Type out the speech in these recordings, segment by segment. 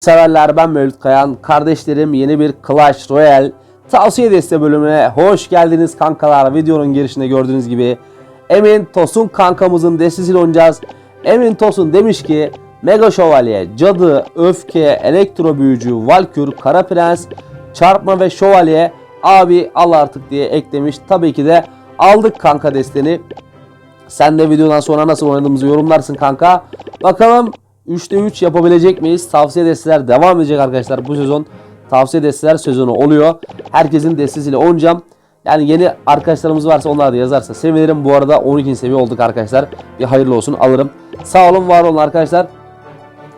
Severler ben Mevlüt Kayan. Kardeşlerim yeni bir Clash Royale tavsiye deste bölümüne hoş geldiniz kankalar. Videonun girişinde gördüğünüz gibi Emin Tosun kankamızın destesiyle oynayacağız. Emin Tosun demiş ki Mega Şövalye, Cadı, Öfke, Elektro Büyücü, Valkür, Kara Prens, Çarpma ve Şövalye abi al artık diye eklemiş. Tabii ki de aldık kanka desteni. Sen de videodan sonra nasıl oynadığımızı yorumlarsın kanka. Bakalım 3'te 3 yapabilecek miyiz? Tavsiye desteler devam edecek arkadaşlar. Bu sezon tavsiye desteler sezonu oluyor. Herkesin destesiyle oynayacağım. Yani yeni arkadaşlarımız varsa onlar da yazarsa sevinirim. Bu arada 12. seviye olduk arkadaşlar. Bir hayırlı olsun alırım. Sağ olun var olun arkadaşlar.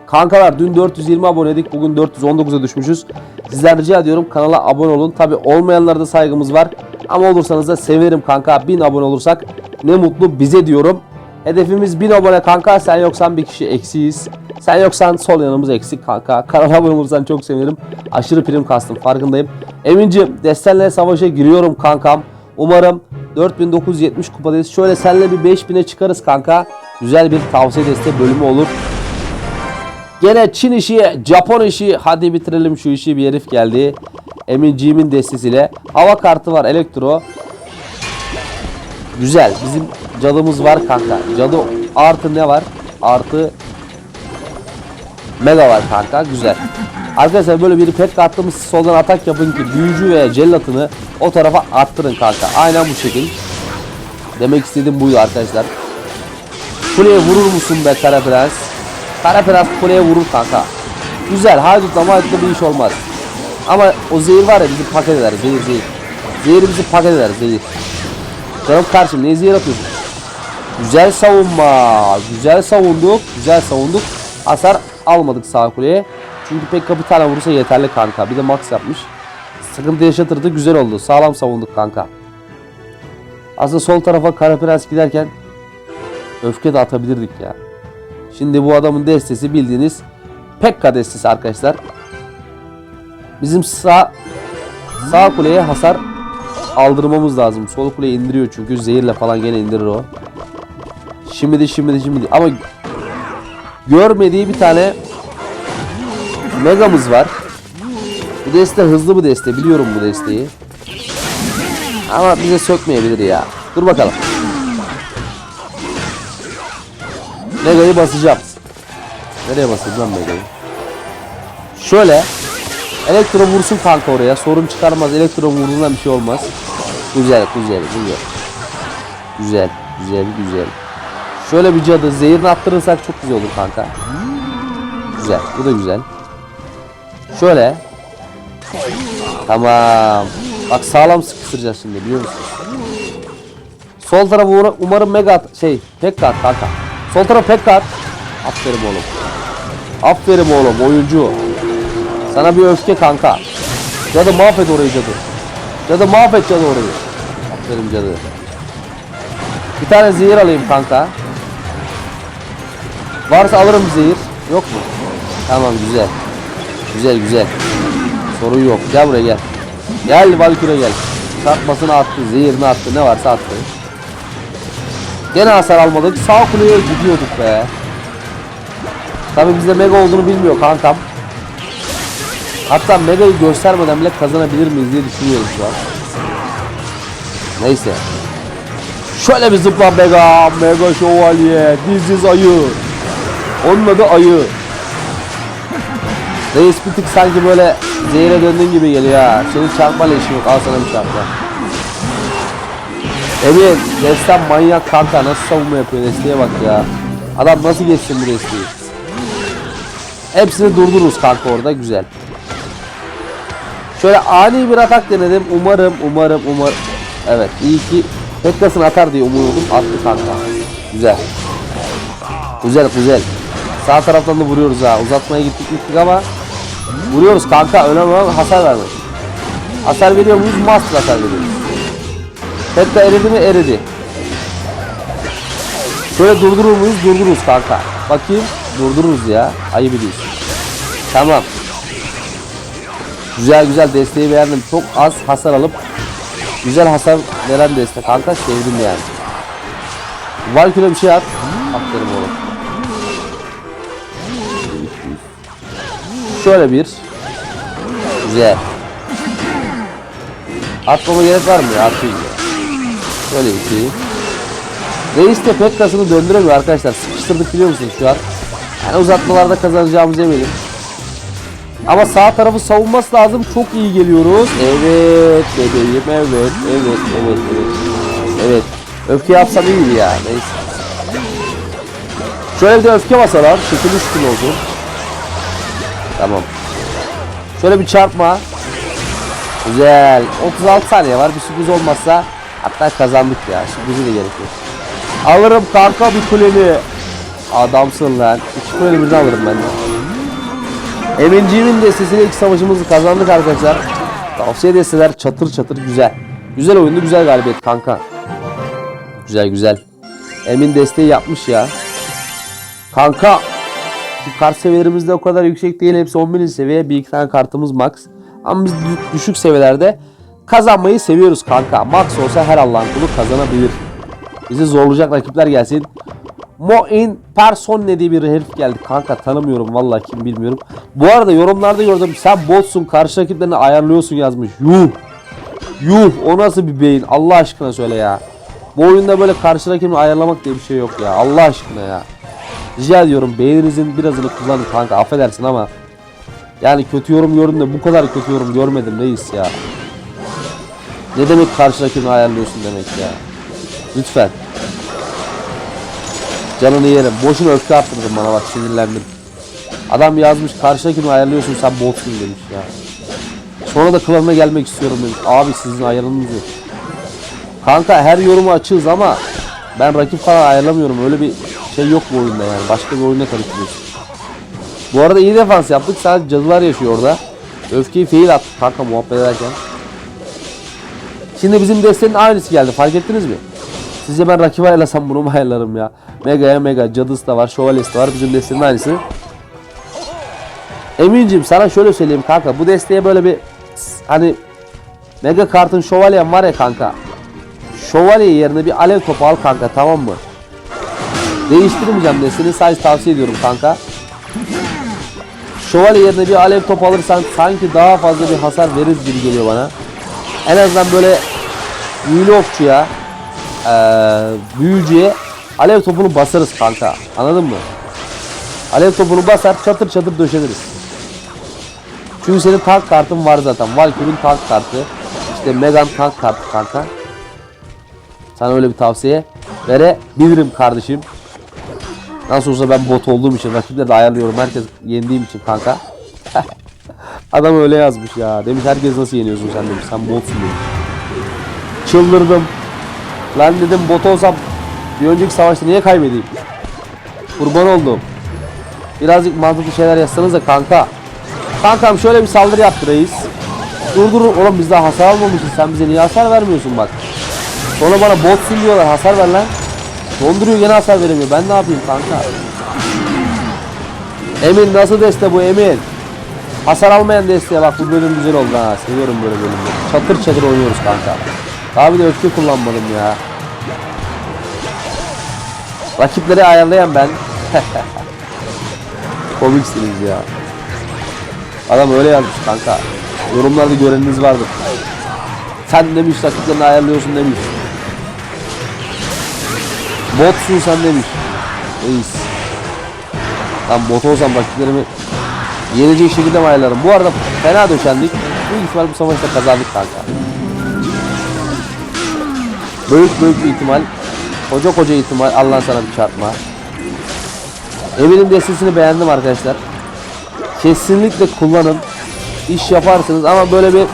Kankalar dün 420 aboneydik. Bugün 419'a düşmüşüz. Sizden rica ediyorum kanala abone olun. Tabi olmayanlara da saygımız var. Ama olursanız da sevinirim kanka. 1000 abone olursak ne mutlu bize diyorum. Hedefimiz 1000 abone kanka. Sen yoksan bir kişi eksiyiz. Sen yoksan sol yanımız eksik kanka. Kanala abone çok sevinirim. Aşırı prim kastım farkındayım. Emin'cim destenle savaşa giriyorum kankam. Umarım 4970 kupadayız. Şöyle senle bir 5000'e çıkarız kanka. Güzel bir tavsiye deste bölümü olur. Gene Çin işi, Japon işi. Hadi bitirelim şu işi. Bir herif geldi. Eminciğimin destesiyle. Hava kartı var, elektro. Güzel. Bizim cadımız var kanka. Cadı artı ne var? Artı mega var kanka. Güzel. Arkadaşlar böyle bir pet attığımız soldan atak yapın ki büyücü veya cellatını o tarafa attırın kanka. Aynen bu şekil. Demek istediğim buydu arkadaşlar. Kuleye vurur musun be Kara Prens? Kara Prens kuleye vurur kanka. Güzel haydutla maydutla bir iş olmaz. Ama o zehir var ya bizi paket eder zehir zehir. Zehir bizi paket eder zehir. Canım karşım ne zehir atıyorsun? Güzel savunma. Güzel savunduk. Güzel savunduk. Hasar almadık sağ kuleye. Çünkü pek bir tane vurursa yeterli kanka. Bir de max yapmış. Sıkıntı yaşatırdı. Güzel oldu. Sağlam savunduk kanka. Aslında sol tarafa Kara Prens giderken öfke de atabilirdik ya. Şimdi bu adamın destesi bildiğiniz Pekka destesi arkadaşlar. Bizim sağ sağ kuleye hasar aldırmamız lazım. Sol kuleyi indiriyor çünkü zehirle falan gene indirir o. Şimdi de şimdi de şimdi de. ama görmediği bir tane megamız var. Bu deste hızlı bu deste. Biliyorum bu desteği. Ama bize sökmeyebilir ya. Dur bakalım. Mega'yı basacağım. Nereye lan Mega'yı? Şöyle. Elektro vursun kanka oraya. Sorun çıkarmaz. Elektro vurduğundan bir şey olmaz. Güzel, güzel, güzel. Güzel, güzel, güzel. Şöyle bir cadı zehirini attırırsak çok güzel olur kanka. Güzel, bu da güzel. Şöyle. Tamam. Bak sağlam sıkıştıracağız şimdi biliyor musun? Sol tarafa uğra- umarım mega şey pekka at kanka. Sol taraf pekka at. Aferin oğlum. Aferin oğlum oyuncu. Sana bir öfke kanka. Cadı mahvet orayı cadı. Cadı mahvet cadı orayı. Aferin cadı. Bir tane zehir alayım kanka. Varsa alırım zehir. Yok mu? Tamam güzel. Güzel güzel. Sorun yok. Gel buraya gel. Gel Valkyrie gel. Çarpmasını attı, zehirini attı, ne varsa attı. Gene hasar almadık. Sağ kuleye gidiyorduk be. Tabi bizde mega olduğunu bilmiyor kankam. Hatta mega'yı göstermeden bile kazanabilir miyiz diye düşünüyorum şu an. Neyse. Şöyle bir zıpla mega, mega şövalye, diziz ayı. Onun adı ayı. Reis bir tık sanki böyle zehire döndüğün gibi geliyor ha. Senin çarpmayla işin yok. Al sana bir çarpma. Emin, destan manyak kanka. Nasıl savunma yapıyor desteğe bak ya. Adam nasıl geçsin bu desteği. Hepsini durdururuz kanka orada. Güzel. Şöyle ani bir atak denedim. Umarım, umarım, umarım. Evet, iyi ki Pekkas'ın atar diye umuyordum. Attı kanka. Güzel. Güzel, güzel. Sağ taraftan da vuruyoruz ha. Uzatmaya gittik gittik ama vuruyoruz kanka. Önemli olan hasar vermek. Hasar veriyor muyuz? Master hasar veriyoruz. Pekka eridi mi? Eridi. Şöyle durdurur muyuz? Durdururuz kanka. Bakayım. Durdururuz ya. Ayıp ediyorsun. Tamam. Güzel güzel desteği beğendim. Çok az hasar alıp güzel hasar veren destek. Kanka sevdim yani. Valkyrie bir şey at. Aferin oğlum. Şöyle bir. Güzel. Atmama gerek var mı ya? Atayım ya. Şöyle iki. Reis de Pekkas'ını döndüremiyor arkadaşlar. Sıkıştırdık biliyor musunuz şu an? Yani uzatmalarda kazanacağımızı eminim. Ama sağ tarafı savunması lazım. Çok iyi geliyoruz. Evet bebeğim. Evet. Evet. Evet. Evet. Evet. Öfke yapsam iyiydi ya. Neyse. Şöyle bir de öfke basalar. Şekil üstün olsun. Tamam. Şöyle bir çarpma. Güzel. 36 saniye var. Bir sürpriz olmazsa hatta kazandık ya. Sürprizi de gerek yok. Alırım kanka bir kuleni. Adamsın lan. İki kuleni birden alırım ben de. Eminciğimin destesiyle ilk savaşımızı kazandık arkadaşlar. Tavsiye desteler çatır çatır güzel. Güzel oyundu güzel galibiyet kanka. Güzel güzel. Emin desteği yapmış ya. Kanka. Şu kart seviyelerimiz de o kadar yüksek değil. Hepsi 11. seviye. Bir iki tane kartımız max. Ama biz dü- düşük seviyelerde kazanmayı seviyoruz kanka. Max olsa her Allah'ın kulu kazanabilir. Bizi zorlayacak rakipler gelsin. Moin Person ne diye bir herif geldi. Kanka tanımıyorum vallahi kim bilmiyorum. Bu arada yorumlarda gördüm. Sen botsun karşı rakiplerini ayarlıyorsun yazmış. Yuh. Yuh o nasıl bir beyin Allah aşkına söyle ya. Bu oyunda böyle karşı rakibini ayarlamak diye bir şey yok ya. Allah aşkına ya. Rica ediyorum beyninizin birazını kullanın kanka affedersin ama. Yani kötü yorum gördüm de bu kadar kötü yorum görmedim reis ya. Ne demek karşı rakibini ayarlıyorsun demek ya. Lütfen. Canını yerim. Boşuna öfke attırdın bana bak sinirlendim. Adam yazmış karşı rakibini ayarlıyorsun sen botsun demiş ya. Sonra da klanına gelmek istiyorum demiş. Abi sizin ayarınız yok. Kanka her yorumu açığız ama ben rakip falan ayarlamıyorum. Öyle bir şey yok bu oyunda yani. Başka bir oyuna karıştırıyorsun. Bu arada iyi defans yaptık. Sadece cadılar yaşıyor orada. Öfkeyi fail attık kanka muhabbet ederken. Şimdi bizim destenin aynısı geldi. Fark ettiniz mi? Sizce ben rakip ayarlasam bunu mu ayarlarım ya? Mega'ya Mega, Cadıs da var, Şövalyesi de var. Bizim destenin aynısı. Emincim sana şöyle söyleyeyim kanka. Bu desteğe böyle bir hani Mega kartın şövalyen var ya kanka. Şövalye yerine bir alev topu al kanka tamam mı? Değiştirmeyeceğim desteğini sadece tavsiye ediyorum kanka. Şövalye yerine bir alev topu alırsan sanki daha fazla bir hasar veririz gibi geliyor bana. En azından böyle büyülü okçuya büyücüye alev topunu basarız kanka. Anladın mı? Alev topunu basar çatır çatır döşeniriz. Çünkü senin tank kartın var zaten. Valkyrie'nin tank kartı. İşte Megan tank kartı kanka. Sana öyle bir tavsiye verebilirim kardeşim. Nasıl olsa ben bot olduğum için rakipleri de ayarlıyorum. Herkes yendiğim için kanka. Adam öyle yazmış ya. Demiş herkes nasıl yeniyorsun sen demiş. Sen botsun demiş. Çıldırdım. Lan dedim bot olsam bir önceki savaşta niye kaybedeyim? Kurban oldum. Birazcık mantıklı şeyler yazsanız da kanka. Kankam şöyle bir saldırı yaptı reis. Durdurun oğlum biz daha hasar almamışız. Sen bize niye hasar vermiyorsun bak. Sonra bana botsun diyorlar hasar ver lan. Donduruyor gene hasar veremiyor. Ben ne yapayım kanka? Emin nasıl deste bu Emin? Hasar almayan desteğe bak bu bölüm güzel oldu ha. Seviyorum böyle bölümleri. Çatır çatır oynuyoruz kanka. Bir de öfke kullanmadım ya. Rakipleri ayarlayan ben. Komiksiniz ya. Adam öyle yazmış kanka. Yorumlarda göreniniz vardır. Sen demiş rakiplerini ayarlıyorsun demiş. Botsun sen demiş. Reis. Lan bot olsam rakiplerimi yenecek şekilde mi ayarlarım? Bu arada fena döşendik. Büyük ihtimal bu savaşta kazandık kanka. Büyük büyük ihtimal. Koca koca ihtimal. Allah sana bir çarpma. Eminim destesini beğendim arkadaşlar. Kesinlikle kullanın. İş yaparsınız ama böyle bir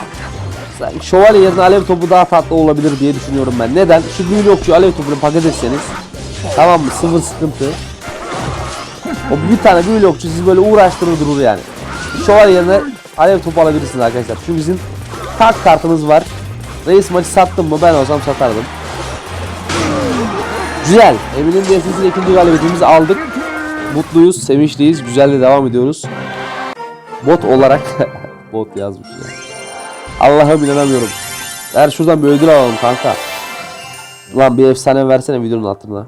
şövalye yerine alev topu daha tatlı olabilir diye düşünüyorum ben. Neden? Şu büyülü okçu alev topunu paket etseniz tamam mı? Sıfır sıkıntı. O bir tane büyülü okçu sizi böyle uğraştırır durur yani. Şövalye yerine alev topu alabilirsiniz arkadaşlar. Çünkü bizim kart kartımız var. Reis maçı sattım mı ben olsam satardım. Güzel. Emin'in destesiyle ikinci galibiyetimizi aldık. Mutluyuz, sevinçliyiz. Güzel de devam ediyoruz. Bot olarak bot yazmış ya. Allah'ım inanamıyorum. Ver şuradan bir ödül alalım kanka. Lan bir efsane versene videonun altına.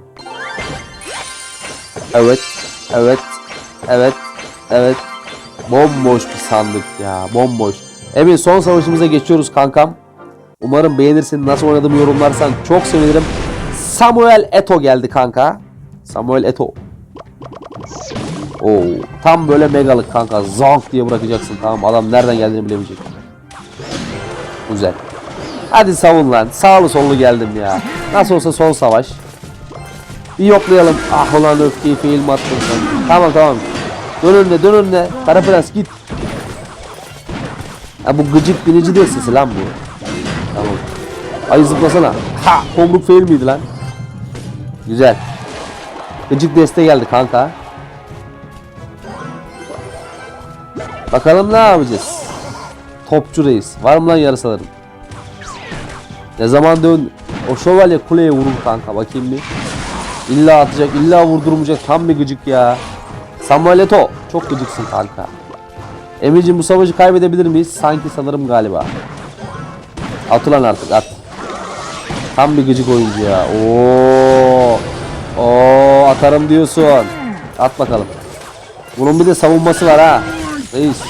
Evet. Evet. Evet. Evet. Bomboş bir sandık ya. Bomboş. Evet son savaşımıza geçiyoruz kankam. Umarım beğenirsin. Nasıl oynadığımı yorumlarsan çok sevinirim. Samuel Eto geldi kanka. Samuel Eto. Oo, tam böyle megalık kanka. Zonk diye bırakacaksın tamam. Adam nereden geldiğini bilemeyecek. Güzel. Hadi savun lan. Sağlı sollu geldim ya. Nasıl olsa son savaş. Bir yoklayalım. Ah ulan öfkeyi fail mi attın sen? Tamam tamam. Dön önüne dön önüne. Kara prens git. Ha bu gıcık binici destesi lan bu. Tamam. Ay zıplasana. Ha tomruk fail miydi lan? Güzel. Gıcık deste geldi kanka. Bakalım ne yapacağız? Topçu reis. Var mı lan yarısaların? Ne zaman dön? O şövalye kuleye vurur kanka. Bakayım bir. İlla atacak, illa vurdurmayacak. Tam bir gıcık ya. Samuel Eto'o. Çok gıcıksın kanka. Emir'cim bu savaşı kaybedebilir miyiz? Sanki sanırım galiba. At ulan artık at. Tam bir gıcık oyuncu ya. Oo. Oo atarım diyorsun. At bakalım. Bunun bir de savunması var ha. Reis.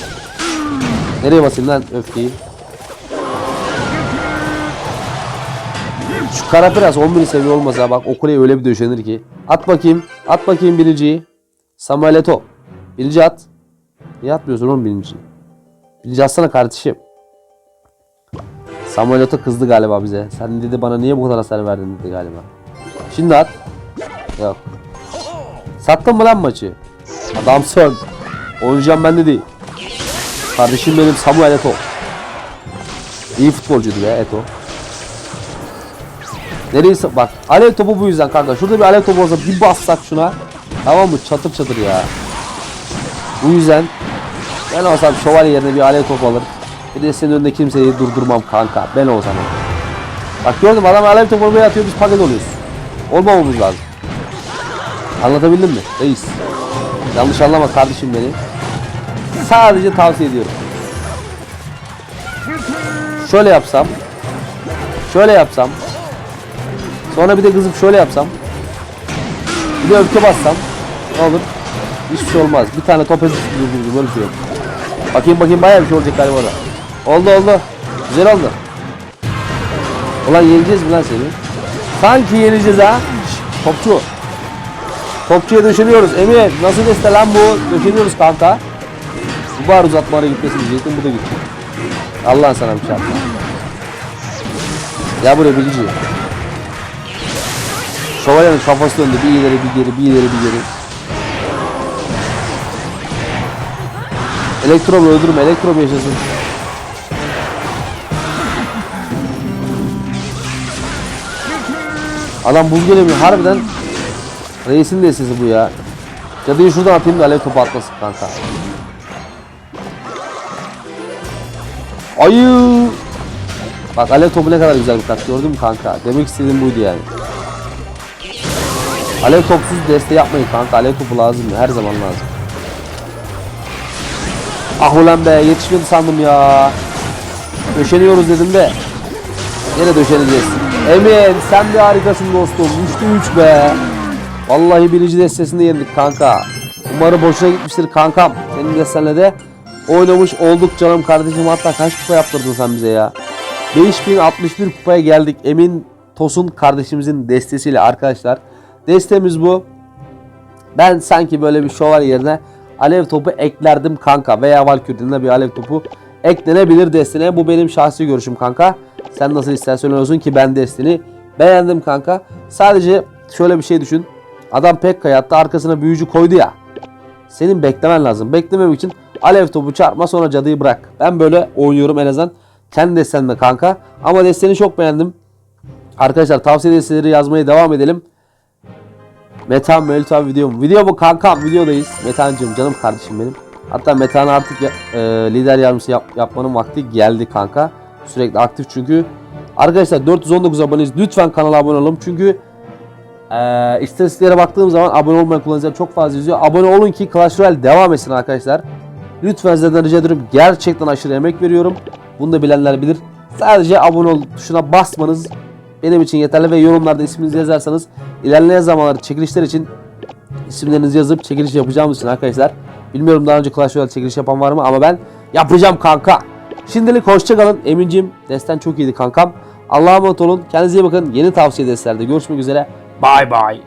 Nereye basayım lan öfkeyi? Şu kara biraz 11 seviye olmasa bak o kuleye öyle bir döşenir ki. At bakayım. At bakayım birinciyi. Samuel Eto'o. Birinci at. Niye atmıyorsun oğlum birinciyi? Birinci atsana kardeşim. Samuel Eto'o kızdı galiba bize. Sen dedi bana niye bu kadar hasar verdin dedi galiba. Şimdi at. Yok. Sattın mı lan maçı? Adamsın. Oynayacağım ben de değil. Kardeşim benim Samuel Eto'o. İyi futbolcuydu ya Eto'o. Nereye bak alev topu bu yüzden kanka. Şurada bir alev topu olsa bir bassak şuna. Tamam mı? Çatır çatır ya. Bu yüzden ben olsam şövalye yerine bir alev topu alır. Bir de senin önünde kimseyi durdurmam kanka. Ben olsam. Bak gördüm adam alev topu oraya atıyor biz paket oluyoruz. Olmamamız lazım. Anlatabildim mi? Reis. Yanlış anlama kardeşim beni. Sadece tavsiye ediyorum. Şöyle yapsam. Şöyle yapsam. Sonra bir de kızıp şöyle yapsam. Bir de öfke bassam. Ne olur? Hiçbir şey olmaz. Bir tane top ezip böyle bir şey yok. Bakayım bakayım bayağı bir şey olacak galiba orada. Oldu oldu. Güzel oldu. Ulan yeneceğiz mi lan seni? Sanki yeneceğiz ha. Topçu. Topçuya döşeniyoruz. Emin nasıl deste lan bu? Döşeniyoruz kanka. Bu var uzatmaya gitmesin diyecektim bu da gitti. Allah sana bir şey yapma. Ya buraya bilici. Şövalyenin kafası döndü. Bir ileri bir geri, bir ileri bir geri. Elektro öldürme, elektro yaşasın. Adam buz gelemiyor. Harbiden reisin de sesi bu ya. Cadıyı şuradan atayım da alev topu atmasın kanka. Ayı. Bak alev topu ne kadar güzel bir kart gördün mü kanka? Demek istediğim buydu yani. Alev topsuz deste yapmayın kanka. Alev topu lazım. Her zaman lazım. Ah ulan be yetişmedi sandım ya. Döşeniyoruz dedim de. Yine döşeneceğiz. Emin sen de harikasın dostum. 3'te 3 be. Vallahi birinci destesinde yendik kanka. Umarım boşuna gitmiştir kankam. Senin destenle de oynamış olduk canım kardeşim. Hatta kaç kupa yaptırdın sen bize ya. 5061 kupaya geldik. Emin Tosun kardeşimizin destesiyle arkadaşlar. Destemiz bu. Ben sanki böyle bir şövalye yerine alev topu eklerdim kanka. Veya Valkyrie'nin bir alev topu eklenebilir destine. Bu benim şahsi görüşüm kanka. Sen nasıl istersen olsun ki ben destini beğendim kanka. Sadece şöyle bir şey düşün. Adam pek hayatta arkasına büyücü koydu ya. Senin beklemen lazım. Beklememek için alev topu çarpma sonra cadıyı bırak. Ben böyle oynuyorum en azından. Kendi destemle kanka. Ama desteni çok beğendim. Arkadaşlar tavsiye desteleri yazmaya devam edelim. Metan Melita video mu? Video bu kankam videodayız. Metancığım canım kardeşim benim. Hatta Metan artık e, lider yardımcısı yap- yapmanın vakti geldi kanka. Sürekli aktif çünkü. Arkadaşlar 419 aboneyiz. Lütfen kanala abone olalım. Çünkü e, istatistiklere baktığım zaman abone olmayan kullanıcılar çok fazla izliyor. Abone olun ki Clash Royale devam etsin arkadaşlar. Lütfen sizlerden rica ediyorum. Gerçekten aşırı emek veriyorum. Bunu da bilenler bilir. Sadece abone ol tuşuna basmanız benim için yeterli ve yorumlarda isminizi yazarsanız ilerleyen zamanlarda çekilişler için isimlerinizi yazıp çekiliş yapacağımız için arkadaşlar Bilmiyorum daha önce Clash Royale çekiliş yapan var mı ama ben yapacağım kanka. Şimdilik hoşçakalın. Emin'cim desten çok iyiydi kankam. Allah'a emanet olun. Kendinize iyi bakın. Yeni tavsiye destlerde görüşmek üzere. Bay bay.